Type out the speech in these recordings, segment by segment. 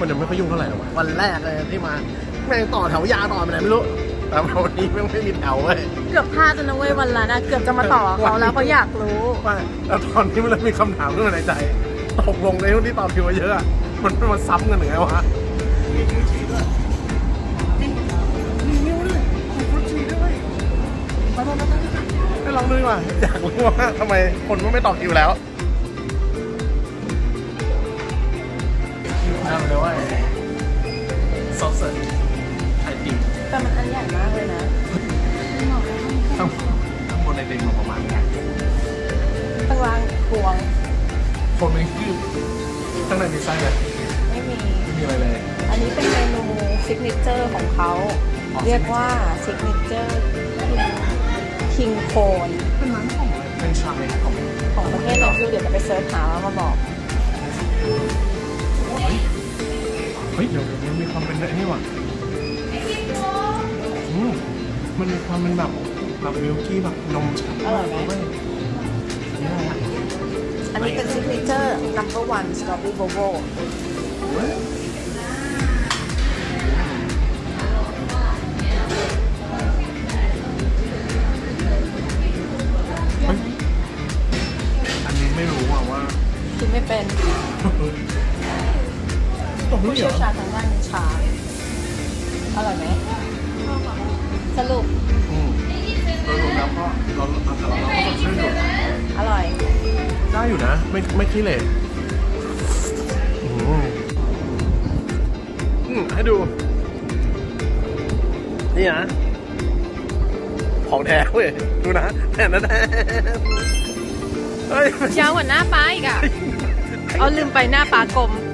มันยังไม่ค่อยยุ่งเท่าไหร่หรอกวันแรกเลยที่มาแม่งต่อแถวยาวต่อไปไหนไม่รู้ แต่วันนี้แม่งไม่มีแถวเว้ย เกือบพลาดจนนะเว้ยวันละนะเกือบจะมาต่อเขาแล้วเขาอยากรู้ ว่าแล้วตอนนี้มันเลยมีคำถามขึ้นมาในใจตกลงในที่ที่ต่อคิวมาเยอะอะมันมันซ้ำกันหรือไงวะมีนิ้วชี้ด้วยมีมีนิ้วด้วยมีฟรุตชีด้วยไปไปไปไปไปไปลองดูดีกว่าอยากรู้ว่าทำไมคนมันไม่ต่อคิวแล้วคิว ซอสเซอร์ไอติมแต่มันอันใหญ่มากเลยนะข้างข้างบนไอติมมาประมาณนี้ข้างล่างพวงคนมันคือข้างในมีไส้ไหมไม่มี ไม่มีอะไรเลย อันนี้เป็นเมนูซิกเนเจอร์ของเขาอ๋อเรียกว่าซิกเนเจอร์คิงโคนเป็นร้านของอะไรเป็นชายของของประเทศไหนไม่รู้เดี๋ยวจะไปเซิร์ชหาแล้วมาบอก ฮ้ยเดี๋ยวเดี๋ยวมันมีความเป็นไอ้นี่ว่ะอืมมันมีความเป็นแบบแบบมิลกี้แบบนมชาอร่อยไหม เว้อันนี้อะไรอะอันนี้เป็นซิกเนเจอร์ number one strawberry bobo เฮ้ยอันนี้ไม่รู้อะว่าคิดไม่เป็น ตรงผู้นี้เหรเชี่ยวอชาญทางด้านชาอร่อยไหมสรุปอืมโดยรวมแล้วก็เราเราแต่เราเราก็สดชื่นอยู่อร่อย ได้อยู่นะ ไม่ไม่ขี้เหร่อืมอืมให้ดู นี่นะ ของแท้เว้ย ดูนะแทนนะแทนเฮ้ย ยาวกว่าหน้าป้าอีกอะ เอาลืมไปหน้าป้ากลมอุ๊ย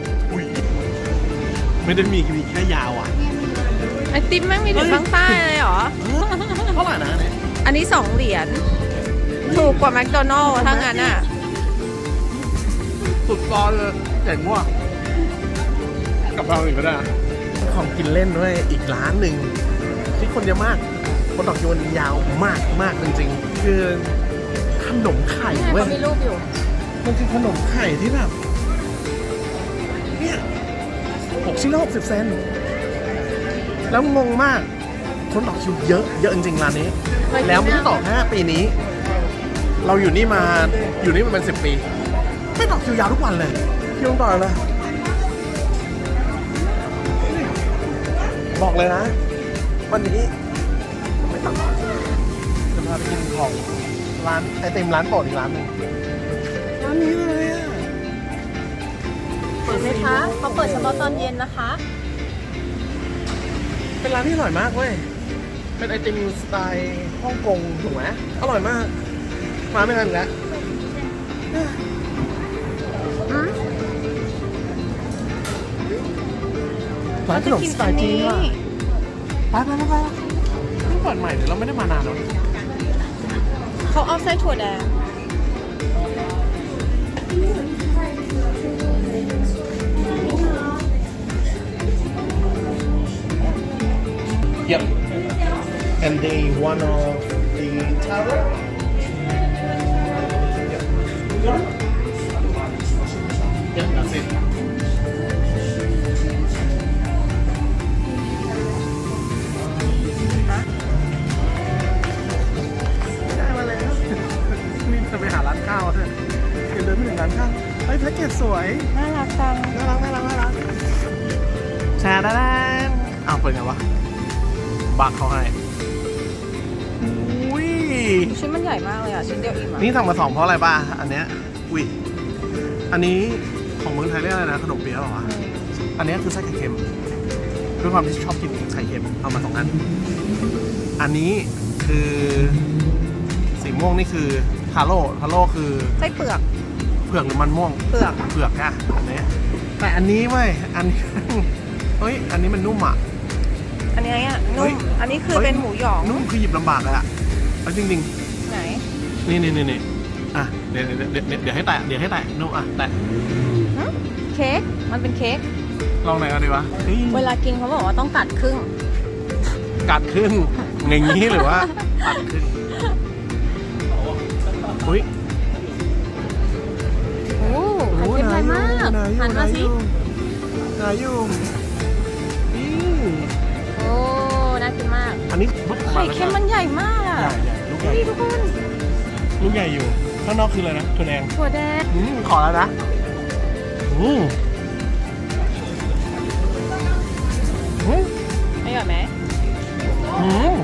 ไม่ได้มีมีแค่ยาวอะ ไอติมแม่งมีถึงข้างใต้เลยเหรอ เท่าไหร่นะเนี่ยอันนี้สองเหรียญ ถูกกว่าแมคโดนัลล์ถ้างั้นอะ สุดตอนเลยเจ๋งว่ะกับเราอีกก็ได้นะของกินเล่นด้วยอีกร้านหนึ่งที่คนเยอะมากคนต่อคิววันนี้ยาวมากมากจริงๆ คือขนมไข่นี่ไงเว้ยเขามีรูปอยู่ มันคือขนมไข่ที่แบบ 6 ชิ้นละ60 เซน แล้วงงมาก คนต่อคิวเยอะเยอะจริงๆร้านนี้ แล้วเพิ่งต่อแค่ปีนี้ เราอยู่นี่มาอยู่นี่มันเป็น 10 ปี ไม่ต่อคิวยาวทุกวันเลย คิวต่อเลย บอกเลยนะ วันนี้ไม่ต่าจะพาไปกินของร้านไอติมร้านโปรดอีกร้านหนึ่งร้านนี้เลยอะ เห็นไหมคะเขาเปิดเฉพาะตอนเย็นนะคะ เป็นร้านที่อร่อยมากเว้ย เป็นไอติมสไตล์ฮ่องกงถูกไหมอร่อยมาก มาไม่ทันแล้วร้านขนมสไตล์จีนว่ะไปไปไปไปเพิ่งเปิดใหม่เดี๋ยวเราไม่ได้มานานแล้วเขาเอาไส้ถั่วแดง Yep. And they one of the tower. Yep. Yep, that's it. ได้มาแล้ว บักเขาให้อุ้ยชิ้นมันใหญ่มากเลยอะ ชิ้นเดียวอิ่มอะนี่สั่งมาสองเพราะอะไรป่ะ อันเนี้ย อุ้ย อันนี้ของเมืองไทยเรียกอะไรนะขนมเปี๊ยะเหรอวะ อันเนี้ยคือไส้ไข่เค็มด้วยความที่ชอบกินไข่เค็มเอามาสองอัน อันนี้คือสีม่วงนี่คือทาโร่ทาโร่คือไส้เปลือกเผือกหรือมันม่วง เปลือกเผือกอะอันนี้แต่อันนี้เว้ยอันนี้เฮ้ย อันนี้มันนุ่มอะ อันนี้อะเฮ้นุ่ยมอันนี้คือเฮ้ยเป็นหมูหยองนุ่มคือหยิบลำบากเลยอะเอาจริงไหนๆนี่นี่นี่นี่อะเดี๋ยวเดี๋ยวเดี๋ยวเดี๋ยวให้แตะเดี๋ยวให้แตะนุ่มอะแตะเค้ก มันเป็นเค้ก ลองไหนอยกันดีวะเฮ้ยเวลากินเขาบอกว่าต้องกัดครึ่ง กัดขึ้นอย่างนี้หรือว่าตัดขึ้นอุ้ยโอ้ไข่เค็มอะไรมากไหนอยู่หันมาสิไหนขายอยู่ กินมากอันนี้ปุ๊บไข่เค็มมันใหญ่มากอะใหญ่ใหญ่ลูกใหญ่นี่ทุกคนลูกใหญ่อยู่ ข้างนอกคืออะไรนะถั่วแดงถั่วแดงอืมขอแล้วนะอืมอืมอร่อยไหมอืม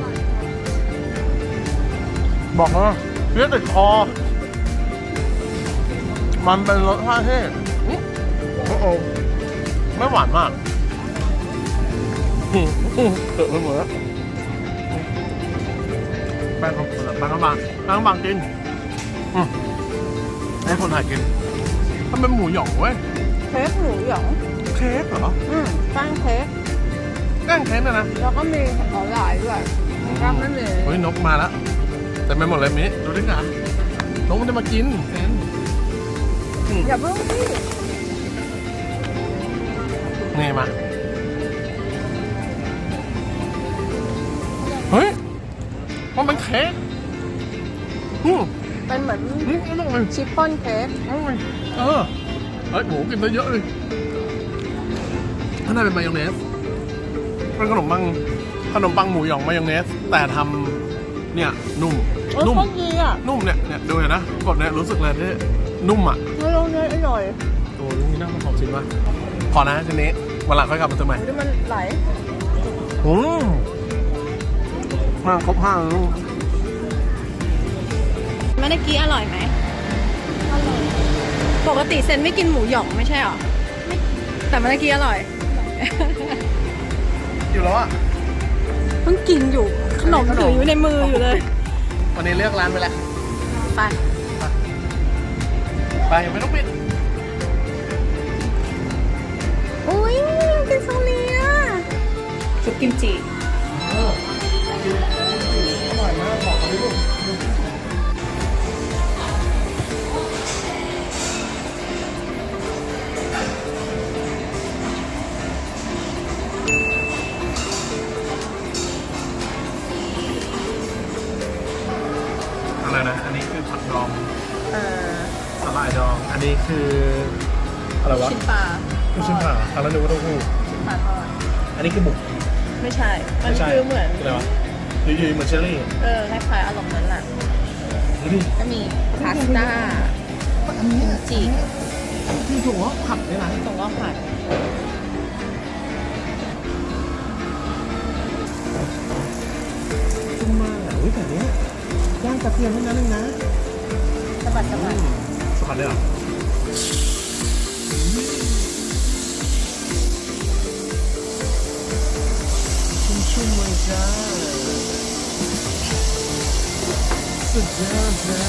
บอกนะเลือดติดคอ มันเป็นรสชาติที่อื้อโอ้โหไม่หวานมากอืมอืมเกิดไปหมดแล้ว แป้งข้าวแป้งข้าวบางแป้งข้าวบางกินอืมให้คนถ่ายกินทำเป็นหมูหยองเว้ยเค้กหมูหยองเค้กเหรออืมตั้งเค้กแกล้งเค้กนะนะแล้วก็มีออนไลน์ด้วยก็ไม่มีเฮ้ยนกมาแล้วแต่ไม่หมดเลยมิดูดิค่ะนกมันจะมากินเห็นอืมอย่าเพิ่งพี่นี่มา อนอืมอร่อยชิฟฟ่อนเค้กอร่อยเออเฮ้ยหมูกินได้เยอะเลยข้างในเป็นมายองเนสเป็นขนมปังขนมปังหมูหยองมายองเนส แต่ทำเนี่ยนุ่มเออนุ่มโคตรดีอะนุ่มเนี่ยเนี่ยดูเห็นนะกดเนี่ยรู้สึกเลยที่นุ่มอะไม่ลงเลยอร่อยโอ้ลูกนี้น่ามาขอบชิมวะขอนะทีนี้วันหลังค่อยกลับมาซื้อใหม่ดูมันไหลอืมมาครบห้าแล้วลูก เมื่อกี้อร่อยไหม อร่อย ปกติเซนไม่กินหมูหยองไม่ใช่หรอ แต่เมื่อกี้อร่อย อยู่แล้วอะ เพิ่งกินอยู่ ขนมถืออยู่ในมืออยู่เลย วันนี้เลือกร้านไปแล้ว ไป ไปยังไม่ต้องปิดอุ้ยกินโซเลียซุปกิมจิอร่อยมากบอกเขาดิลูก ลูกชิ้นผ่าทานแล้วนึกว่าเต้าหู้ชิ้นปลาทอดอันนี้คือบุก ไม่ใช่ มันไใช่คือเหมือนอะไรวะยืยๆเหมือนเชอรี่เออคล้ายๆอารมณ์นั้นแหละดูดิก็มีพาสต้า อันนี้จีที่ถูกว่าผัดในร้านตรงว่าผัดขึ้นมากอะอุ้ยแต่เนี้ยย่างกระเทียมเท่านั้นเองนะสะบัดสะบัดสปัดเลยเหรอ จ้าสุดยอดจ้า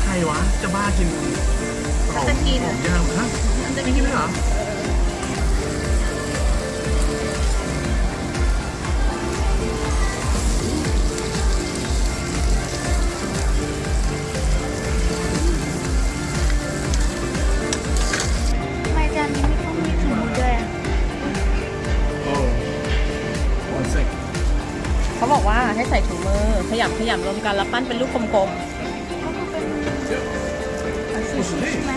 ใครวะ จะบ้ากินหอมหอมย่างฮะจะกินไหมเหรอ ยำขยำรวมกันแล้วปั้นเป็นลูกกลมก็คือเป็นซูชิใช่ไหม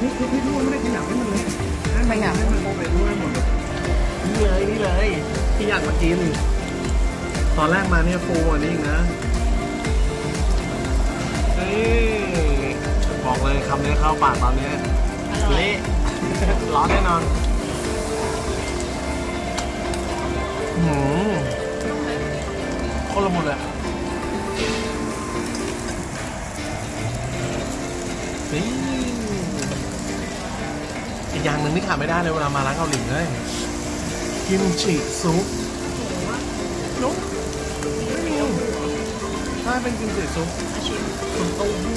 นี่คือพี่ทุกคนไม่ได้ขยับให้มันเลยขยับให้มันโมเป็นด้วยหมดเลยนี่เลยนี่เลยที่อยากมากิน ตอนแรกมาเนี่ยฟูอันนี้อีกนะเฮ้ยบอกเลยคำนี้เข้าปากตอนนี้ๆอร่อยเละร้อนแน่นอนหืมโคตรละมุนเลยอะนี่อีกอย่างหนึ่งที่ขาดไม่ได้เลยเวลามาร้านเกาหลีเลยกิมจิซุปซุปไม่มีถ้าเป็นกิมจิซุปซุปเต้าหู้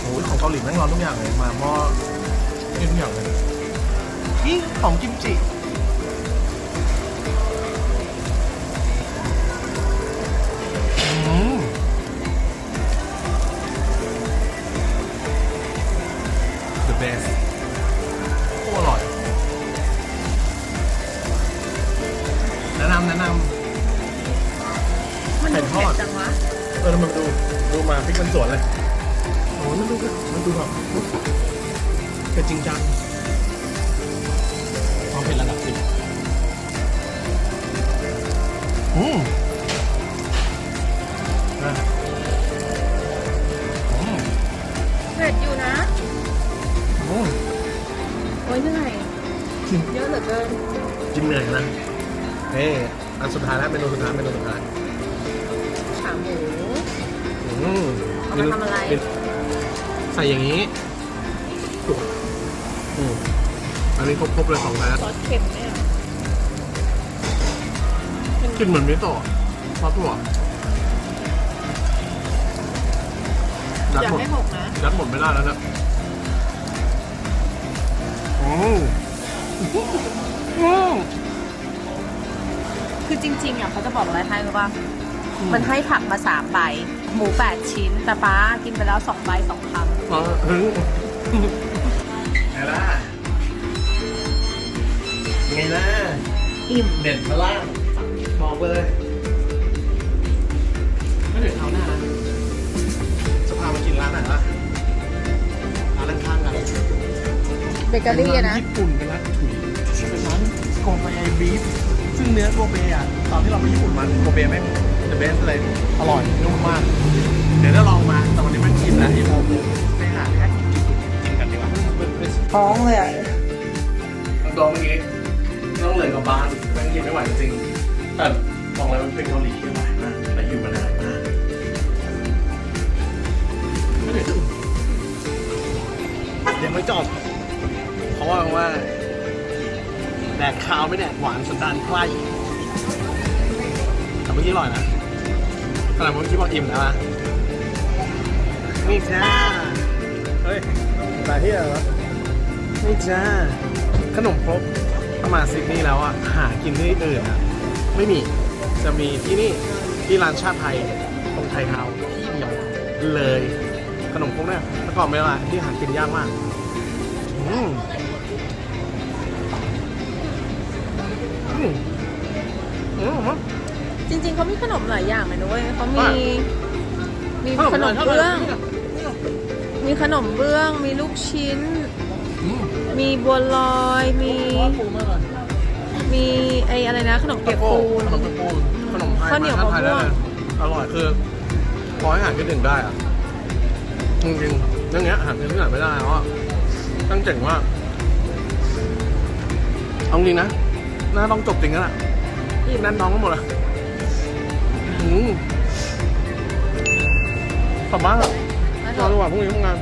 โอ้ยของเกาหลีแม่งร้อนทุกอย่างเลยมาหม้อทุกอย่างเลยนี่ของกิมจิ อืมอะอืมเผ็ดอยู่นะอืมโอ้ยเหนื่อยเยอะเหลือเกินกินเหนื่อยนะเอ้อันสุดท้ายแล้วเมนูสุดท้ายเมนูสุดท้ายขาหมูอืมเอามาทำอะไร ใส่อย่างนี้อืมอันนี้ครบๆเลยสองนะซอสเค็มเนี่ย กินเหมือนมิโตะซอสถั่วยัดอย่าหมดให้หกนะ ยัดหมดไม่ได้แล้วเนี่ยอืมอืม คือจริงๆอะเขาจะบอกอะไรให้รู้ป่ะมันให้ผักมาสามใบ หมูแปดชิ้น แต่ป้ากินไปแล้วสองใบสองคอ๋อถึงไงล่ะไงล่ะำอิ่มเด็ดมาล่า บอกเลยไม่เด็ดเท้าหน้านะจะพามากินร้านไหนล่ะร้านข้างๆกันเบเกอรี่อะนะ ญี่ปุ่นเป็นร้านถุยเป็นร้านโกเบบีฟซึ่งเนื้อโกเบอะตอนที่เราไปญี่ปุ่นมันโกเบแม่งเดอะเบสเลยอร่อยนุ่มมาก เดี๋ยวจะลองมาแต่วันนี้แม่งกินแล้วไอ้โมไปหาแค่กินกันดีกว่าท้องเลยอะตัวเมื่อกี้ต้องเหลือกับบานแม่งกินไม่ไหวจริงๆ แต่บอกเลยมันเป็นเกาหลีที่อร่อยมากและอยู่มานานมากยังไม่จบเพราะว่าว่าแดกขาวไม่แดกหวานสันดานใกล้แต่เมื่อกี้อร่อยนะขนาดเมื่อกี้บอกอิ่มแล้วนะนี่จ้าเฮ้ยแตาที่อะไรวะนี่จ้าขนมครกประมาณซิดนีย์แล้วอะหากินที่อื่นอะ ไม่มีจะมีที่นี่ที่ร้านชาติไทยตรงไทยเฮาส์ที่เดียวเลยขนมครกเนี่ยแต่ก่อนเป็นอะไรที่หากินยากมากอืมอืมอืม จริงๆเขามีขนมหลายอย่างเลยนะเว้ยเขามีว่ามีขนมเบื้อง มีขนมเบื้อง มีลูกชิ้นอืมมีบัวลอย มี ปูมากเลย มีไออะไรนะขนมเปียกปูน ขนมเปียกปูนขนมไทยข้าวเหนียวชติไทยได้มะม่วเลงยอร่อยคือพอให้อาหารที่หนึ่งได้อะจริงๆเรื่องเนี้ยอาหารที่ไหนไม่ได้เพราะว่าตั้งเจ๋งมากเอาจริงนะน่าต้องจบจริงแล้วล่ะนี่นั่นน้องก็หมดเลยอืมกลับบ้านเถอะนอนดีกว่าพรุ่งนี้ทำงาน